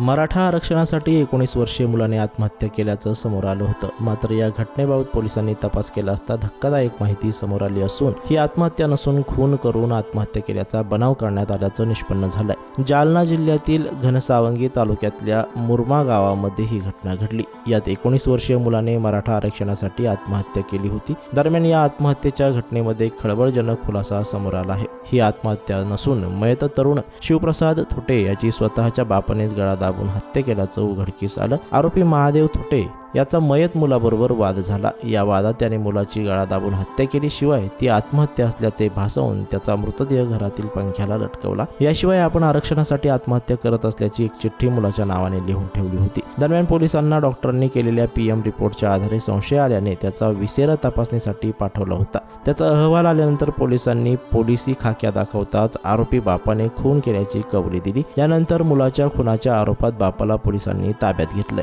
मराठा आरक्षणासाठी एकोणीस वर्षीय मुलाने आत्महत्या केल्याचं समोर आलं होतं. मात्र या घटनेबाबत पोलिसांनी तपास केला असता धक्कादायक माहिती समोर आली असून ही आत्महत्या नसून खून करून आत्महत्या केल्याचा बनाव करण्यात आल्याचं निष्पन्न झालंय. जालना जिल्ह्यातील घनसावंगी तालुक्यातल्या मुरमा गावामध्ये ही घटना घडली. यात एकोणीस वर्षीय मुलाने मराठा आरक्षणासाठी आत्महत्या केली होती. दरम्यान या आत्महत्येच्या घटनेमध्ये खळबळजनक खुलासा समोर आला आहे. ही आत्महत्या नसून मयत तरुण शिवप्रसाद थोटे याची स्वतःच्या बापानेच गळा दाबून हत्या केल्याचं उघडकीस आलं. आरोपी महादेव थोटे याचा मयत मुलाबरोबर वाद झाला. या वादात त्याने मुलाची गळा दाबून हत्या केली. शिवाय ती आत्महत्या असल्याचे भासवून त्याचा मृतदेह घरातील पंख्याला लटकवला. याशिवाय आपण आरक्षणासाठी आत्महत्या करत असल्याची एक चिठ्ठी मुलाच्या नावाने लिहून ठेवली होती. दरम्यान पोलिसांना डॉक्टरांनी केलेल्या पीएम रिपोर्टच्या आधारे संशय आल्याने त्याचा विसेरा तपासणीसाठी पाठवला होता. त्याचा अहवाल आल्यानंतर पोलिसांनी पोलिसी खाक्या दाखवताच आरोपी बापाने खून केल्याची कबुली दिली. यानंतर मुलाच्या खुनाच्या आरोपात बापाला पोलिसांनी ताब्यात घेतलंय.